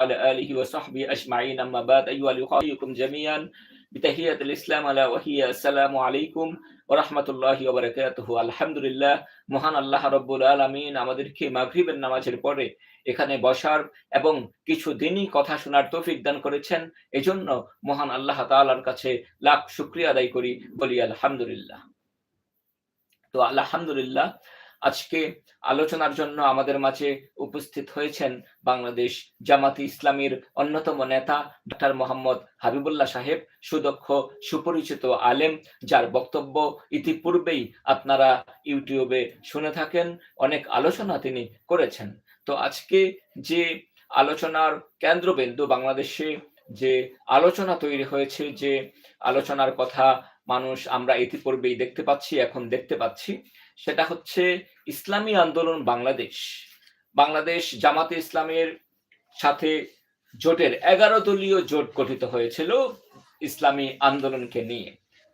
وعلى آله وصحبه أجمعين أما بعد أيها الأخوة أحييكم جميعا بتحية الإسلام ألا وهي السلام عليكم ওরহমতুল্লাহি ওবরাকাতুহু আলহামদুলিল্লাহ মহান আল্লাহ রব্বুল আলামিন আমাদেরকে মাগরিবের নামাজের পরে এখানে বসার এবং কিছু দিনই কথা শোনার তৌফিক দান করেছেন এজন্য মহান আল্লাহ তাআলার কাছে লাখ শুকরিয়া আদায় করি বলি আলহামদুলিল্লাহ তো আলহামদুলিল্লাহ আজকে আলোচনার জন্য আমাদের মাঝে উপস্থিত হয়েছেন বাংলাদেশ জামাতি ইসলামীর অন্যতম নেতা ডক্টর মোহাম্মদ হাবিবুল্লাহ সাহেব, সুদক্ষ, সুপরিচিত আলেম, যার বক্তব্য ইতিপূর্বেই আপনারা ইউটিউবে শুনে থাকেন, অনেক আলোচনা তিনি করেছেন। তো আজকে যে আলোচনার কেন্দ্রবিন্দু বাংলাদেশে যে আলোচনা তৈরি হয়েছে, যে আলোচনার কথা মানুষ আমরা ইতিপূর্বেই দেখতে পাচ্ছি, এখন দেখতে পাচ্ছি, সেটা হচ্ছে ইসলামী আন্দোলন বাংলাদেশ। বাংলাদেশ জামাতে ইসলামের সাথে জোটের এগারো দলীয় জোট গঠিত হয়েছিল ইসলামী আন্দোলনকে নিয়ে।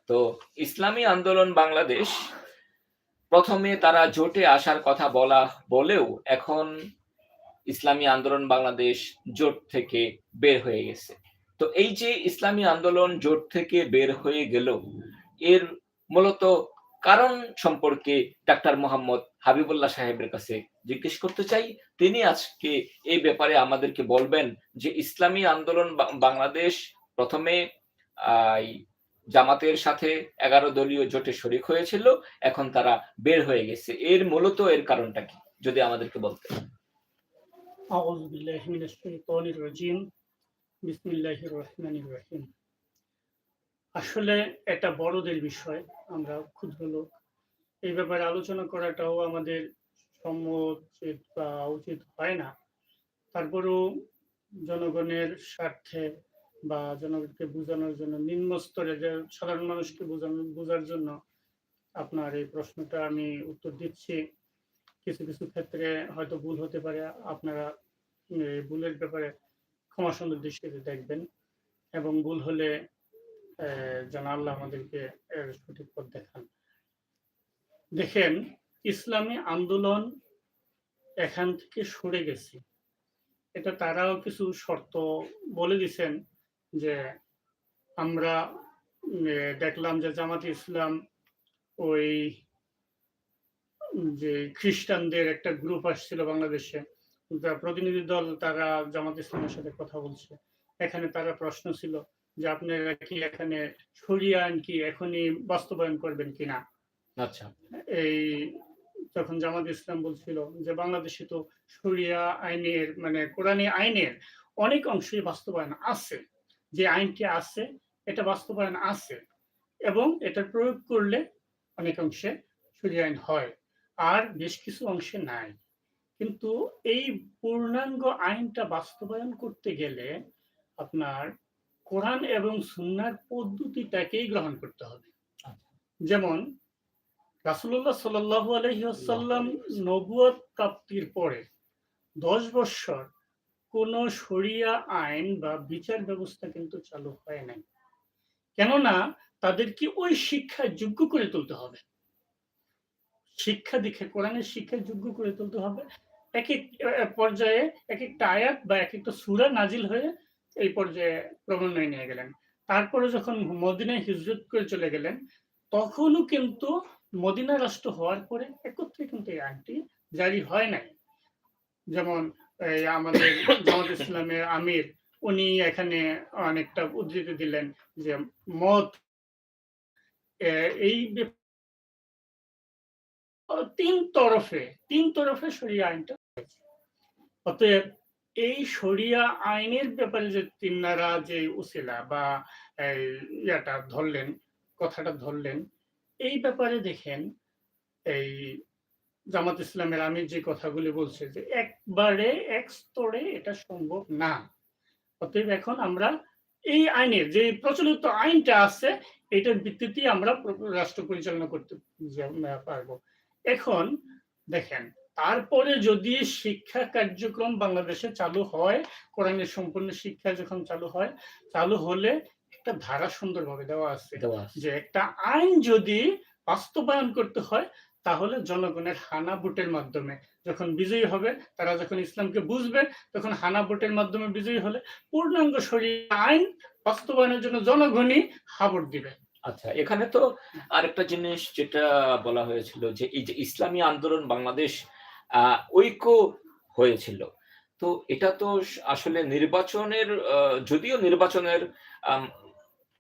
তো ইসলামী আন্দোলন বাংলাদেশ প্রথমে তারা জোটে আসার কথা বলা, বলেও এখন ইসলামী আন্দোলন বাংলাদেশ জোট থেকে বের হয়ে গেছে। তো এই যে ইসলামী আন্দোলন জোট থেকে বের হয়ে গেল, এর মূলত কারণ সম্পর্কে ডাক্তার মোহাম্মদ হাবিবুল্লাহ সাহেবের কাছে জিজ্ঞেস করতে চাই, তিনি আজকে এই ব্যাপারে আমাদেরকে বলবেন যে ইসলামী আন্দোলন বাংলাদেশ প্রথমে জামাতের সাথে এগারো দলীয় জোটে শরিক হয়েছিল, এখন তারা বের হয়ে গেছে। এর মূলত এর কারণটা কি? যদি আমাদেরকে বলতে আউযু বিল্লাহি মিনাশ শাইতানির রাজিম। বিসমিল্লাহির রহমানির রহিম। আসলে এটা বড়দের বিষয়, আমরা ক্ষুদ্র লোক। এই ব্যাপারে আলোচনা করাটাও আমাদের সম্মোচিত বা উচিত হয় না। তারপরেও জনগণের স্বার্থে বা জনগণকে বোঝানোর জন্য, নিম্ন স্তরে সাধারণ মানুষকে বোঝানো, বোঝার জন্য আপনার এই প্রশ্নটা আমি উত্তর দিচ্ছি। কিছু কিছু ক্ষেত্রে হয়তো ভুল হতে পারে, আপনারা ভুলের ব্যাপারে ক্ষমা সুন্দর দৃষ্টিতে দেখবেন। এবং ভুল হলে যেন আল্লাহ আমাদেরকে এর সঠিক পথ দেখান। দেখেন, ইসলামী আন্দোলন এখান থেকে সরে গেছে। এটা তারাও কিছু শর্ত বলে দিছেন যে আমরা দেখলাম যে জামাত ইসলাম ওই যে খ্রিস্টানদের একটা গ্রুপ আসছিল বাংলাদেশে। প্রতিনিধি দল তারা জামাত ইসলামের সাথে কথা বলছে। এখানে তারা প্রশ্ন ছিল যে আপনারা কি এখানে সরিয়ে আইন কি এখনই বাস্তবায়ন করবেন কিনা? আচ্ছা। এই যখন জামাত ইসলাম বলছিল যে বাংলাদেশে তো সরিয়া আইনের মানে কোরআনী আইনের অনেক অংশই বাস্তবায়ন আছে যে আইনটি আছে এটা বাস্তবায়ন আছে এবং এটা প্রয়োগ করলে অনেক অংশে সরিয়া আইন হয় আর বেশ কিছু অংশে নাই। কিন্তু এই পূর্ণাঙ্গ আইনটা বাস্তবায়ন করতে গেলে আপনার কোরআন এবং সুন্নার পদ্ধতিটাকেই গ্রহণ করতে হবে। যেমন রাসুল্লাহ সাল্লাহ আলহিহাসাল্লাম নবুয় প্রাপ্তির পরে দশ বৎসর কোন সরিয়া আইন বা বিচার ব্যবস্থা কিন্তু চালু হয় নাই। কেননা তাদেরকে ওই শিক্ষায় যোগ্য করে তুলতে হবে। শিক্ষা দীক্ষা কোরআনের শিক্ষায় যোগ্য করে তুলতে হবে। এক এক পর্যায়ে এক একটা আয়াত বা এক একটা সুরা নাজিল হয়ে এই পর্যায়ে ক্রমান্বয়ে নিয়ে গেলেন। তারপরে যখন মদিনায় হিজরত করে চলে গেলেন, তখনও কিন্তু মদিনা রাষ্ট্র হওয়ার পরে একত্রে কিন্তু এই আইনটি জারি হয় নাই। যেমন আমাদের জামাত ইসলামের আমির, উনি এখানে অনেকটা উদ্ধৃতি দিলেন যে মত এই তিন তরফে তিন তরফে সরিয়ে আইনটা অতএব এই শরিয়া আইনের ব্যাপারে যে তিনারা যে উসিলা বা ইয়াটা ধরলেন, কথাটা ধরলেন, এই ব্যাপারে দেখেন, এই জামাত ইসলামের আমি যে কথাগুলি বলছে যে একবারে, এক স্তরে এটা সম্ভব না। অতএব এখন আমরা এই আইনের যে প্রচলিত আইনটা আছে, এটার ভিত্তিতে আমরা রাষ্ট্র পরিচালনা করতে পারব। এখন দেখেন তারপরে যদি শিক্ষা কার্যক্রম বাংলাদেশে চালু হয় কোরআনের সম্পূর্ণ শিক্ষা যখন চালু হয় চালু হলে একটা ধারা সুন্দরভাবে দেওয়া আছে যে একটা আইন যদি বাস্তবায়ন করতে হয় তাহলে জনগণের হানা ভোটের মাধ্যমে যখন বিজয়ী হবে তারা যখন ইসলামকে বুঝবে তখন হানা ভোটের মাধ্যমে বিজয়ী হলে পূর্ণাঙ্গ শরীর আইন বাস্তবায়নের জন্য জনগণই হাবট দিবে। আচ্ছা এখানে তো আরেকটা জিনিস যেটা বলা হয়েছিল যে এই যে ইসলামী আন্দোলন বাংলাদেশ ঐক্য হয়েছিল। তো এটা তো আসলে নির্বাচনের যদিও নির্বাচনের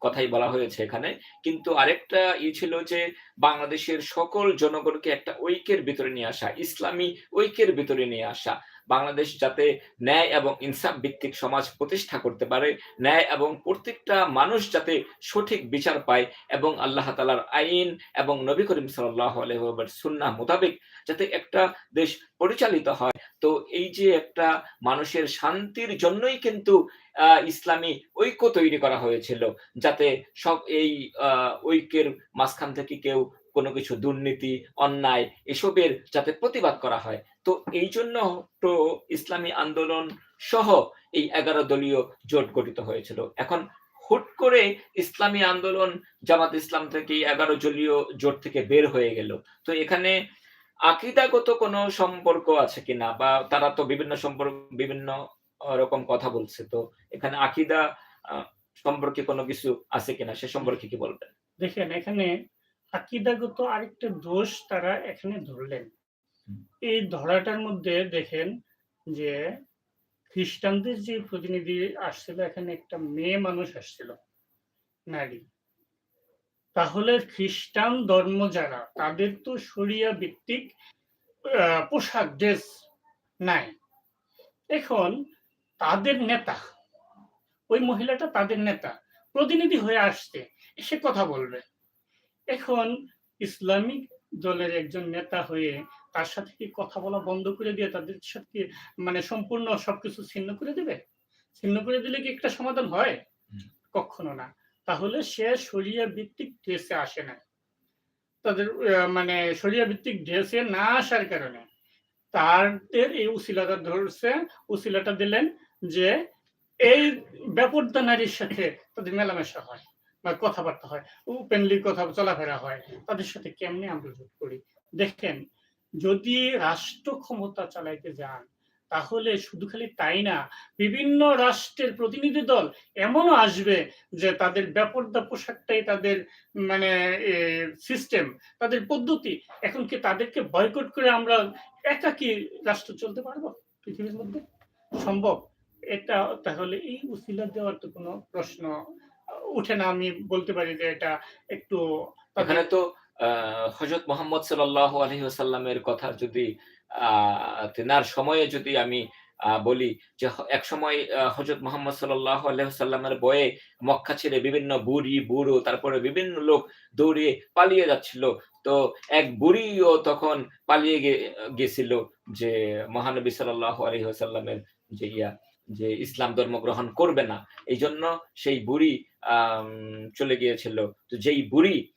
কথাই বলা হয়েছে এখানে, কিন্তু আরেকটা ই ছিল যে বাংলাদেশের সকল জনগণকে একটা ঐক্যের ভিতরে নিয়ে আসা, ইসলামী ঐক্যের ভিতরে নিয়ে আসা। বাংলাদেশ যাতে ন্যায় এবং ইনসাফ ভিত্তিক সমাজ প্রতিষ্ঠা করতে পারে, ন্যায় এবং প্রত্যেকটা মানুষ যাতে সঠিক বিচার পায় এবং আল্লাহ তালার আইন এবং নবী করিম সাল্লাহ সুন্না মোতাবেক যাতে একটা দেশ পরিচালিত হয়। তো এই যে একটা মানুষের শান্তির জন্যই কিন্তু ইসলামী ঐক্য তৈরি করা হয়েছিল, যাতে সব এই ঐক্যের মাঝখান থেকে কেউ কোনো কিছু দুর্নীতি, অন্যায় এসবের যাতে প্রতিবাদ করা হয়। তো এই জন্য তো ইসলামী আন্দোলন সহ এই এগারো দলীয় জোট গঠিত হয়েছিল। এখন হুট করে ইসলামী আন্দোলন জামাত ইসলাম থেকে এগারো দলীয় জোট থেকে বের হয়ে গেল। তো এখানে আকিদাগত কোনো সম্পর্ক আছে কিনা বা তারা তো বিভিন্ন সম্পর্ক, বিভিন্ন রকম কথা বলছে। তো এখানে আকিদা সম্পর্কে কোনো কিছু আছে কিনা সে সম্পর্কে কি বলবেন? দেখেন, এখানে আকিদাগত আরেকটা দোষ তারা এখানে ধরলেন। এই ধরাটার মধ্যে দেখেন যে খ্রিস্টানদের যে প্রতিনিধি আসছিল এখানে একটা মেয়ে মানুষ আসছিল নারী। তাহলে খ্রিস্টান ধর্ম যারা তাদের তো শরিয়া ভিত্তিক পোশাক ড্রেস নাই। এখন তাদের নেতা ওই মহিলাটা তাদের নেতা প্রতিনিধি হয়ে আসছে সে কথা বলবে। এখন ইসলামিক দলের একজন নেতা হয়ে তার সাথে কি কথা বলা বন্ধ করে দিয়ে তাদের সাথে মানে সম্পূর্ণ সবকিছু ছিন্ন করে দেবে? ছিন্ন করে দিলে কি একটা সমাধান হয়? কখনো না। তাহলে সে শরিয়া ভিত্তিক ড্রেসে আসে না। তাদের মানে শরিয়া ভিত্তিক ড্রেসে না আসার কারণে তাদের এই উসিলাটা ধরছে উসিলাটা দিলেন যে এই ব্যাপারটা নারীর সাথে তাদের মেলামেশা হয়। কথাবার্তা হয় ওপেনলি কথা, চলাফেরা হয়, তাদের সাথে কেমনে আমরা যোগ করি? দেখেন, যদি রাষ্ট্র ক্ষমতা চালাইতে যান, তাহলে শুধু খালি তাই না, বিভিন্ন রাষ্ট্রের প্রতিনিধি দল এমনও আসবে যে তাদের ব্যাপারদা পোশাকটাই তাদের মানে সিস্টেম তাদের পদ্ধতি, এখন কি তাদেরকে বয়কট করে আমরা একাকি রাষ্ট্র চলতে পারব পৃথিবীর মধ্যে? সম্ভব? এটা তাহলে এই উসিলা দেওয়ার তো কোনো প্রশ্ন উঠে না, আমি বলতে পারি যে এটা একটু এখানে তো হজরত মোহাম্মদ সাল্লাহ আলহিহাসাল্লামের কথা যদি তেনার সময়ে যদি আমি বলি যে এক সময় হজরত মোহাম্মদ সাল্লাহ আলহিহাসাল্লামের বয়ে মক্কা ছেড়ে বিভিন্ন বুড়ি, বুড়ো, তারপরে বিভিন্ন লোক দৌড়ে পালিয়ে যাচ্ছিল। তো এক বুড়িও তখন পালিয়ে গেছিল যে মহানবী সাল্লাহ আলহিহাসাল্লামের যে ইয়া। যে ইসলাম ধর্ম গ্রহণ করবে না এই জন্য সেই বুড়ি চলে গিয়েছিল। তো যেই বুড়ি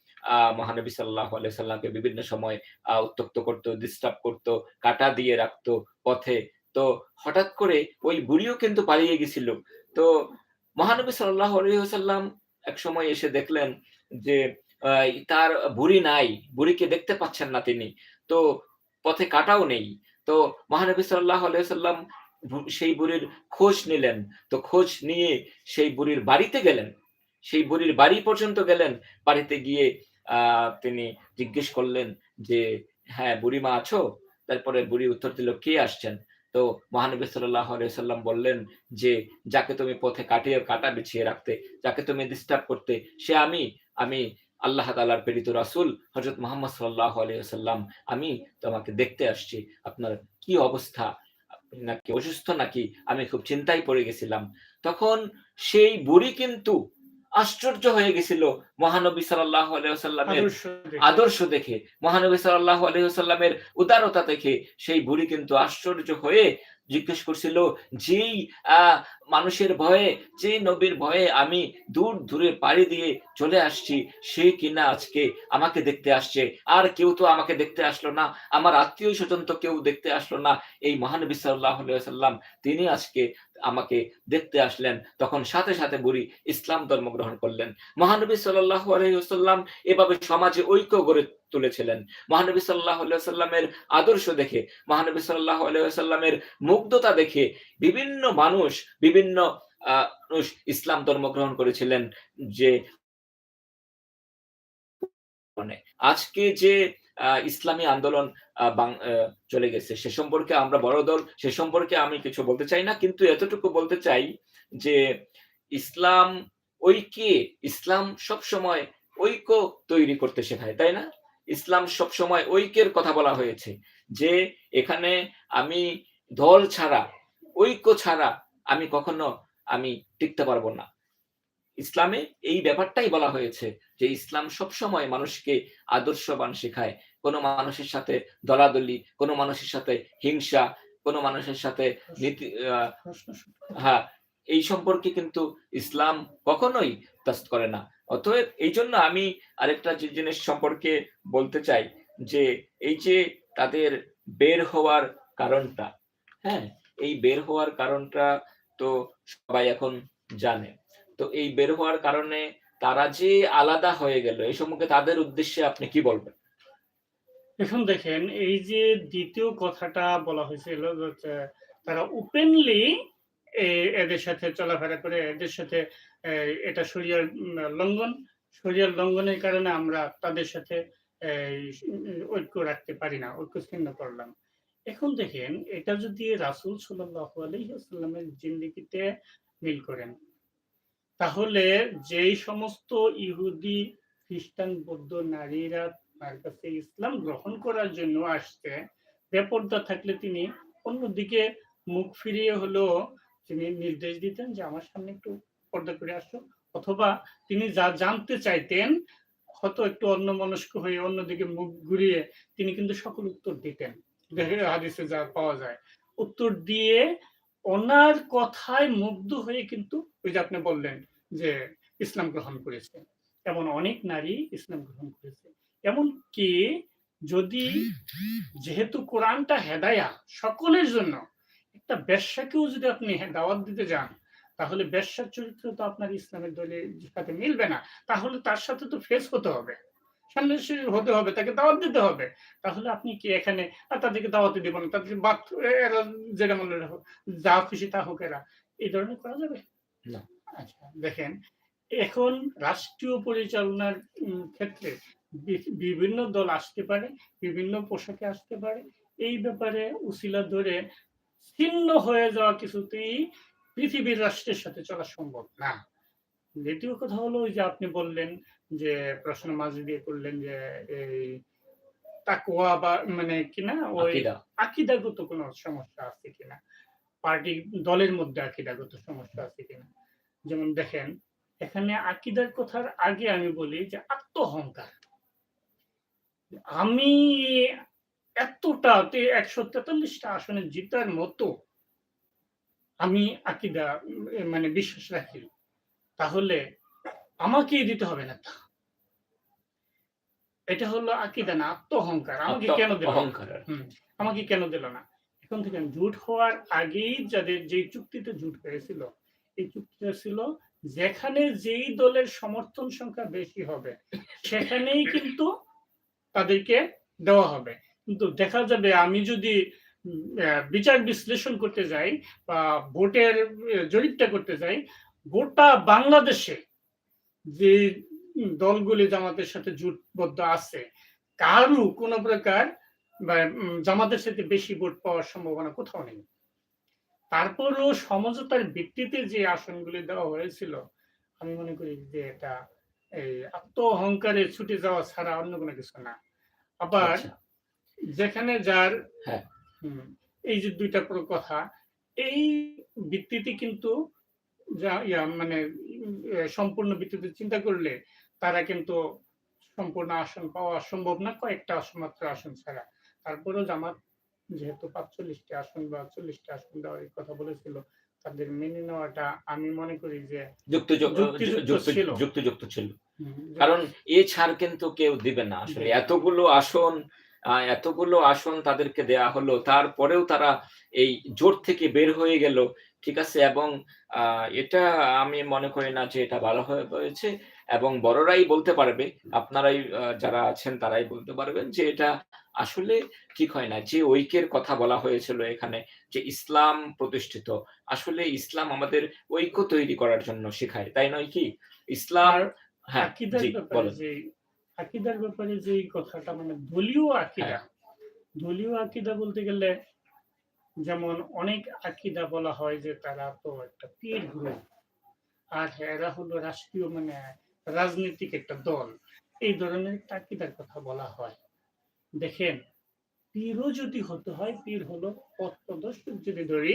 মহানবী সাল্লাহ সাল্লামকে বিভিন্ন সময় উত্তক্ত করতো ডিস্টার্ব করতো, কাটা দিয়ে রাখতো পথে। তো হঠাৎ করে ওই বুড়িও কিন্তু পালিয়ে গেছিল তো মহানবী সাল্লাহ সাল্লাম এক সময় এসে দেখলেন যে তার বুড়ি নাই, বুড়িকে দেখতে পাচ্ছেন না তিনি। তো পথে কাটাও নেই। তো মহানবী সাল্লাহ বু- সেই বুড়ির খোঁজ নিলেন। তো খোঁজ নিয়ে সেই বুড়ির বাড়িতে গেলেন। সেই বুড়ির বাড়ি পর্যন্ত গেলেন। বাড়িতে গিয়ে তিনি জিজ্ঞেস করলেন যে হ্যাঁ বুড়িমা আছো? তারপরে বুড়ি উত্তর দিল, কে আসছেন? তো মহানবী সাল্লাহ সাল্লাম বললেন যে, যাকে তুমি পথে কাটিয়ে, কাটা বিছিয়ে রাখতে, যাকে তুমি ডিস্টার্ব করতে, সে আমি আমি আল্লাহ তালার প্রেরিত রাসুল হজরত মোহাম্মদ সাল্লাহ আলিয়া সাল্লাম আমি তোমাকে দেখতে আসছি। আপনার কি অবস্থা? নাকি অসুস্থ নাকি আমি খুব চিন্তায় পড়ে গেছিলাম তখন সেই বুড়ি কিন্তু আশ্চর্য হয়ে গেছিল মহানবী সাল্লাহ আলহামের আদর্শ দেখে। মহানবী সাল্লাহ আলহামের উদারতা দেখে সেই বুড়ি কিন্তু আশ্চর্য হয়ে জিজ্ঞেস করছিল যেই আহ মানুষের ভয়ে, যে নবীর ভয়ে আমি দূর দূরে পাড়ি দিয়ে চলে আসছি, সে কিনা আজকে আমাকে দেখতে আসছে। আর কেউ তো আমাকে দেখতে আসলো না, আমার আত্মীয় স্বজন তো কেউ দেখতে আসলো না। এই মহানবী সাল্লাহ সাল্লাম তিনি আজকে আমাকে দেখতে আসলেন। তখন সাথে সাথে বুড়ি ইসলাম ধর্ম গ্রহণ করলেন। মহানবী সাল্লাহ আলহিহাল্লাম এভাবে সমাজে ঐক্য গড়ে তুলেছিলেন। মহানবী সাল্লাহ সাল্লামের আদর্শ দেখে, মহানবী সাল্লাহ সাল্লামের মুগ্ধতা দেখে, বিভিন্ন মানুষ বিভিন্ন ইসলাম ধর্ম গ্রহণ করেছিলেন যে মানে। আজকে যে ইসলামী আন্দোলন চলে গেছে, সে সম্পর্কে আমরা বড় দল, সে সম্পর্কে আমি কিছু বলতে চাই না, কিন্তু এতটুকু বলতে চাই যে, ইসলাম ঐক্যে, ইসলাম সব সময় ঐক্য তৈরি করতে শেখায়, তাই না? ইসলাম সব সময় ঐক্যের কথা বলা হয়েছে যে, এখানে আমি দল ছাড়া, ঐক্য ছাড়া আমি কখনো আমি টিকতে পারব না। ইসলামে এই ব্যাপারটাই বলা হয়েছে যে ইসলাম সব সময় মানুষকে আদর্শবান শেখায়। কোনো মানুষের সাথে দলাদলি কোনো মানুষের সাথে হিংসা কোনো মানুষের সাথে নীতি। হ্যাঁ এই সম্পর্কে কিন্তু ইসলাম কখনোই তাস্ত করে না। অতএব এই জন্য আমি আরেকটা জিনিস সম্পর্কে বলতে চাই যে এই যে তাদের বের হওয়ার কারণটা হ্যাঁ এই বের হওয়ার কারণটা তো সবাই এখন জানে। তো এই বের হওয়ার কারণে তারা যে আলাদা হয়ে গেল, এই সম্পর্কে তাদের উদ্দেশ্যে আপনি কি বলবেন? এখন দেখেন, এই যে দ্বিতীয় কথাটা বলা হয়েছিল তারা ওপেনলি এদের সাথে চলাফেরা করে, এদের সাথে এটা শরিয়ার লঙ্ঘন শরিয়ার লঙ্ঘনের কারণে আমরা তাদের সাথে ঐক্য রাখতে পারি না ঐক্য ছিন্ন করলাম। এখন দেখেন, এটা যদি রাসুল সাল্লাহ আলহিহাস্লামের জিন্দিগিতে মিল করেন, তাহলে যেই সমস্ত ইহুদি, খ্রিস্টান, বৌদ্ধ নারীরা তার কাছে ইসলাম গ্রহণ করার জন্য আসছে, বেপর্দা থাকলে তিনি অন্যদিকে মুখ ফিরিয়ে হলো তিনি নির্দেশ দিতেন যে আমার সামনে একটু পর্দা করে আসো। অথবা তিনি যা জানতে চাইতেন, হয়তো একটু অন্য মনস্ক হয়ে অন্যদিকে মুখ ঘুরিয়ে তিনি কিন্তু সকল উত্তর দিতেন। হাদিসে যা পাওয়া যায় উত্তর দিয়ে ওনার কথায় মুগ্ধ হয়ে কিন্তু ওই যে আপনি বললেন যে ইসলাম গ্রহণ করেছে। এমন অনেক নারী ইসলাম গ্রহণ করেছে। এমন কি যদি যেহেতু কোরআনটা হেদায়া সকলের জন্য, একটা ব্যবসাকেও যদি আপনি দাওয়াত দিতে যান, তাহলে ব্যবসার চরিত্র তো আপনার ইসলামের দলের সাথে মিলবে না। তাহলে তার সাথে তো ফেস হতে হবে। সামনাসামনি হতে হবে তাকে দাওয়াত দিতে হবে। তাহলে আপনি কি এখানে তাদেরকে দাওয়াতে দিব না। তাদেরকে বাদ এরা যেটা মনে রাখো যা খুশি তা হোক এরা। এই ধরনের করা যাবে? না। আচ্ছা দেখেন এখন রাষ্ট্রীয় পরিচালনার ক্ষেত্রে বিভিন্ন দল আসতে পারে বিভিন্ন পোশাকে আসতে পারে। এই ব্যাপারে উসিলা ধরে ছিন্ন হয়ে যাওয়া কিছুতেই পৃথিবীর রাষ্ট্রের সাথে চলা সম্ভব না। দ্বিতীয় কথা হলো ওই যে আপনি বললেন যে প্রশ্ন মাঝে দিয়ে করলেন যে এই তাকুয়া বা মানে কিনা ওই আকিদাগত কোনো সমস্যা আছে কিনা? পার্টি দলের মধ্যে আকিদাগত সমস্যা আছে কিনা? যেমন দেখেন এখানে আকিদার কথার আগে আমি বলি যে আত্মহংকার। আমি এতটা একশো তেতাল্লিশটা আসনে জিতার মতো আমি আকিদা মানে বিশ্বাস রাখি। তাহলে আমাকেই দিতে হবে না তা। এটা হলো আকিদা না আত্মহংকার। আমাকে কেন দিল অহংকার আমাকে কেন দিল না? এখন থেকে জুট হওয়ার আগেই যাদের যে চুক্তিতে জুট হয়েছিল এই চুক্তিটা ছিল যেখানে যেই দলের সমর্থন সংখ্যা বেশি হবে সেখানেই কিন্তু তাদেরকে দেওয়া হবে। কিন্তু দেখা যাবে আমি যদি বিচার বিশ্লেষণ করতে যাই বা ভোটের জরিপটা করতে যাই গোটা বাংলাদেশে যে দলগুলি জামাতের সাথে জোটবদ্ধ আছে। কারু কোনো প্রকার জামাতের সাথে বেশি ভোট পাওয়ার সম্ভাবনা কোথাও নেই। তারপরও সমঝোতার ভিত্তিতে যে আসনগুলি দেওয়া হয়েছিল আমি মনে করি যে এটা এই আত্ম অহংকারে ছুটে যাওয়া ছাড়া অন্য কোনো কিছু না। আবার আচ্ছা, যেখানে যার হ্যাঁ। এই যে দুইটা পুরো কথা এই ভিত্তিতে কিন্তু যা ইয়া মানে সম্পূর্ণ ভিত্তিতে চিন্তা করলে তারা কিন্তু সম্পূর্ণ আসন পাওয়া সম্ভব না কয়েকটা আসন মাত্র আসন ছাড়া। তারপরেও জামাত যেহেতু পাঁচচল্লিশটি আসন বা চল্লিশটি আসন দেওয়ার এই কথা বলেছিল তাদের মেনে নেওয়াটা আমি মনে করি যে যুক্তিযুক্ত ছিল। কারণ এ ছাড় কিন্তু কেউ দিবে না আসলে। এতগুলো আসন এতগুলো আসন তাদেরকে দেয়া হলো তারপরেও তারা এই জোট থেকে বের হয়ে গেল ঠিক আছে? এবং আহ, এটা আমি মনে করি না যে এটা ভালো হয়ে- হয়েছে। এবং বড়রাই বলতে পারবে আপনারাই যারা আছেন তারাই বলতে পারবেন যে এটা আসলে ঠিক হয় না। যে ঐক্যের কথা বলা হয়েছিল এখানে যে ইসলাম প্রতিষ্ঠিত আসলে ইসলাম আমাদের ঐক্য তৈরি করার জন্য শেখায় তাই নয় কি? ইসলাম হ্যাঁ আকিদার ব্যাপারে যে কথাটা মানে দলীয় আকিদা হ্যাঁ। দলীয় আকিদা বলতে গেলে যেমন অনেক আকিদা বলা হয় যে তারা তো একটা পীর গ্রুপ আর এরা হলো রাষ্ট্রীয় মানে রাজনৈতিক একটা দল, এই ধরনের আকিদার কথা বলা হয়। দেখেন, পীরও যদি হতে হয়, পীর হলো পথ যদি ধরি,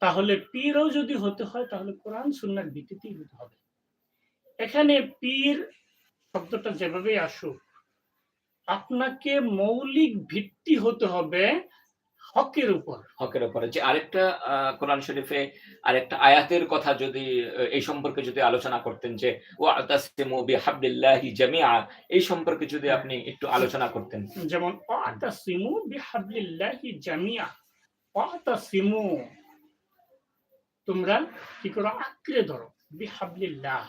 তাহলে পীরও যদি হতে হয়, তাহলে কোরআন সুন্নার ভিত্তিতেই হতে হবে। এখানে পীর শব্দটা যেভাবে আসুক, আপনাকে মৌলিক ভিত্তি হতে হবে হকের উপর। হকের উপরে। যে আরেকটা কোরআন শরীফে আরেকটা আয়াতের কথা যদি এই সম্পর্কে যদি আলোচনা করতেন যে ওয়াতাসিমু বিহাবলিল্লাহি জামিআ এই সম্পর্কে যদি আপনি একটু আলোচনা করতেন। যেমন অতাসিমু বিহাবলিল্লাহি জামিয়া অতাসিমু তোমরা কি করো? আঁকড়ে ধরো। বিহাবলিল্লাহ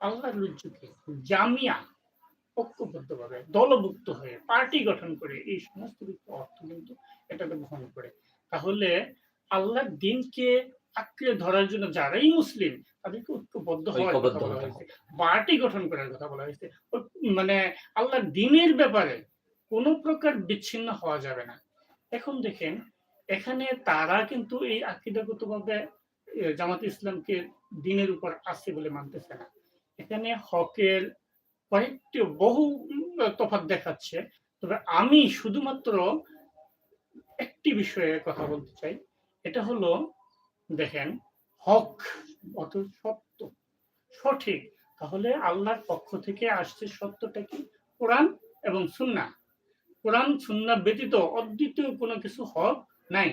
আল্লাহর রজ্জুকে জামিয়া ঐক্যবদ্ধভাবে দলভুক্ত হয়ে পার্টি গঠন করে এই সমস্ত কিছু অর্থ কিন্তু এটাকে বহন করে। তাহলে আল্লাহর দিনকে আঁকড়ে ধরার জন্য যারাই মুসলিম তাদেরকে ঐক্যবদ্ধ হওয়ার কথা বলা হয়েছে। পার্টি গঠন করার কথা বলা হয়েছে। মানে আল্লাহর দিনের ব্যাপারে কোনো প্রকার বিচ্ছিন্ন হওয়া যাবে না। এখন দেখেন এখানে তারা কিন্তু এই আকিদাগতভাবে এ, জামাত ইসলামকে দিনের উপর আছে বলে মানতেছে না। এখানে হকের কয়েকটি বহু তফাৎ দেখাচ্ছে। তবে আমি শুধুমাত্র একটি বিষয়ে কথা বলতে চাই। এটা হলো, দেখেন, হক অত সত্য। সঠিক। তাহলে আল্লাহর পক্ষ থেকে আসছে সত্যটা কি? কোরআন এবং সুন্না কোরআন সুন্না ব্যতীত অদ্বিতীয় কোনো কিছু হক নাই,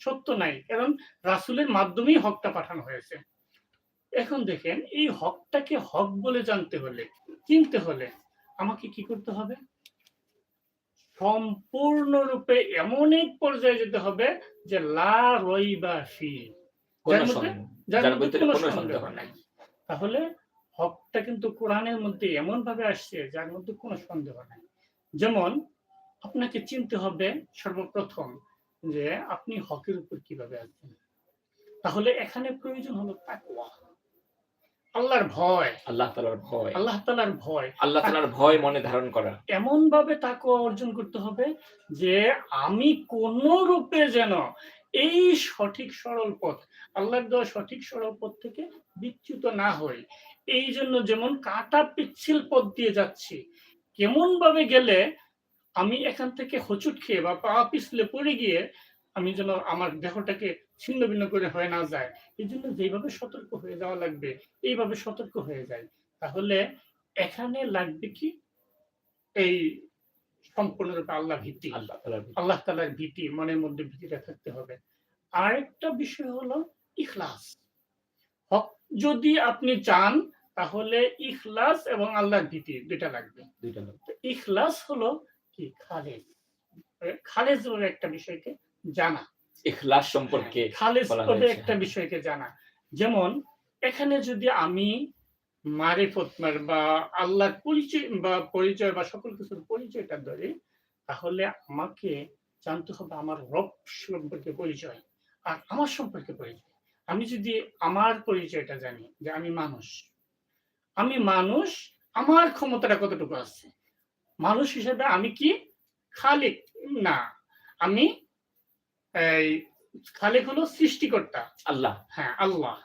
সত্য নাই। কারণ রাসূলের মাধ্যমেই হকটা পাঠানো হয়েছে। এখন দেখেন এই হকটাকে হক বলে জানতে হলে চিনতে হলে আমাকে কি করতে হবে? সম্পূর্ণরূপে এমন এক পর্যায়ে যেতে হবে যে লা রইবা ফি। তাহলে হকটা কিন্তু কোরআনের মধ্যে এমন ভাবে আসছে যার মধ্যে কোনো সন্দেহ নাই। যেমন আপনাকে চিনতে হবে সর্বপ্রথম যে আপনি হকের উপর কীভাবে আছেন তাহলে এখানে প্রয়োজন হলো তাকওয়া। আল্লাহর ভয়। আল্লাহ তাআলার ভয়। আল্লাহ তালার ভয়। আল্লাহ তাআলার ভয় মনে ধারণ করা। এমন ভাবে তাকওয়া অর্জন করতে হবে যে আমি কোন রূপে যেন এই সঠিক সরল পথ আল্লাহর দেওয়া সঠিক সরল পথ থেকে বিচ্যুত না হই। এই জন্য যেমন কাটা পিচ্ছিল পথ দিয়ে যাচ্ছি কেমন ভাবে গেলে আমি এখান থেকে হচুট খেয়ে বা পা পিছলে পড়ে গিয়ে আমি যেন আমার দেহটাকে ছিন্ন ভিন্ন করে হয়ে না যায়। এই জন্য যেভাবে সতর্ক হয়ে যাওয়া লাগবে এইভাবে সতর্ক হয়ে যায় তাহলে এখানে লাগবে কি? এই সম্পূর্ণরূপে আল্লাহ ভীতি। আল্লাহ। তালার ভীতি। মনের মধ্যে ভীতিটা থাকতে হবে। আরেকটা বিষয় হলো ইখলাস। হক যদি আপনি চান তাহলে ইখলাস এবং আল্লাহর ভীতি দুইটা লাগবে। ইখলাস হলো কি? খালেজ। খালেজ বলে একটা বিষয়কে জানা। ইখলাস সম্পর্কে পদে হয়েছে, একটা। বিষয়কে জানা। যেমন এখানে যদি আমি মারিফত মার- বা আল্লাহর পরিচয় বা পরিচয় বা সকল কিছুর পরিচয়টা ধরি তাহলে আমাকে জানতে হবে আমার রব সম্পর্কে পরিচয় আর আমার সম্পর্কে পরিচয়। আমি যদি আমার পরিচয়টা জানি যে আমি মানুষ আমি মানুষ আমার ক্ষমতাটা কতটুকু আছে? মানুষ হিসেবে আমি কি? খালিক? না। আমি এই খালিক হলো সৃষ্টিকর্তা। আল্লাহ। হ্যাঁ আল্লাহ।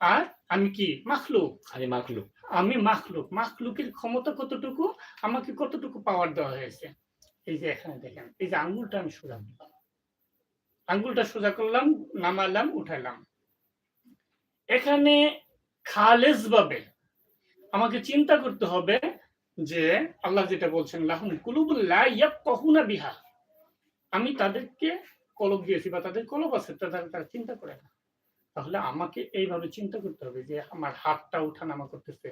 আর আমি কি? মাখলুক। আমি মাখলুক। আমি মাখলুক। মাখলুকের ক্ষমতা কতটুকু? আমাকে কতটুকু পাওয়ার দেওয়া হয়েছে? এই যে এখানে দেখেন এই যে আঙ্গুলটা আমি সোজা করলাম। আঙ্গুলটা সোজা করলাম নামালাম উঠাইলাম এখানে খালেজ ভাবে আমাকে চিন্তা করতে হবে যে আল্লাহ যেটা বলছেন লাহুন কুলুবুল্লাহ ইয়াফকাহুনা বিহা। আমি তাদেরকে কলব দিয়েছি বা তাদের কলব আছে তারা তারা চিন্তা করে না। তাহলে আমাকে এইভাবে চিন্তা করতে হবে যে আমার হাতটা উঠানামা করতেছে।